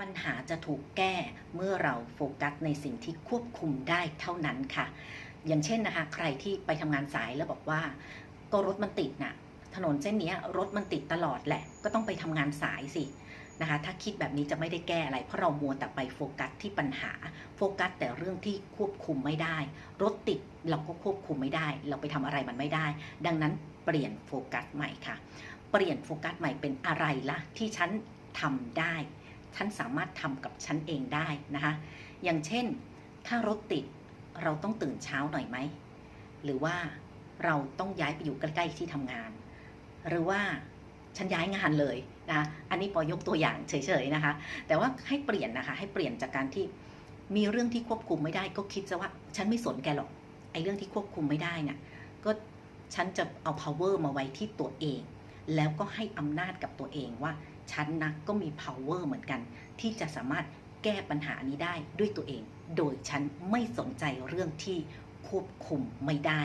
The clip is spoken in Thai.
ปัญหาจะถูกแก้เมื่อเราโฟกัสในสิ่งที่ควบคุมได้เท่านั้นค่ะ อย่างเช่นนะคะ ใครที่ไปทำงานสายแล้วบอกว่า ก็รถมันติดน่ะ ถนนเส้นนี้รถมันติดตลอดแหละ ก็ต้องไปทำงานสายสินะคะ ถ้าคิดแบบนี้จะไม่ได้แก้อะไร เพราะเรามัวแต่ไปโฟกัสที่ปัญหา โฟกัสแต่เรื่องที่ควบคุมไม่ได้ รถติดเราก็ควบคุมไม่ได้ เราไปทำอะไรมันไม่ได้ ดังนั้นเปลี่ยนโฟกัสใหม่ค่ะ เปลี่ยนโฟกัสใหม่เป็นอะไรละที่ฉันทำได้ ฉันสามารถทำกับฉันเองได้นะคะ อย่างเช่น ถ้ารถติดเราต้องตื่นเช้าหน่อยไหม หรือว่าเราต้องย้ายไปอยู่ใกล้ๆที่ทำงาน หรือว่าฉันย้ายงานเลยนะ อันนี้ปอยกตัวอย่างเฉยๆนะคะ แต่ว่าให้เปลี่ยนนะคะ ให้เปลี่ยนจากการที่มีเรื่องที่ควบคุมไม่ได้ก็คิดซะว่า ฉันไม่สนแกหรอก ไอ้เรื่องที่ควบคุมไม่ได้น่ะ ก็ฉันจะเอา power มาไว้ที่ตัวเอง แล้วก็ให้อำนาจกับตัวเองว่า ฉันนะก็มี power เหมือนกัน ที่จะสามารถแก้ปัญหานี้ได้ด้วยตัวเอง โดยฉันไม่สนใจเรื่องที่ควบคุมไม่ได้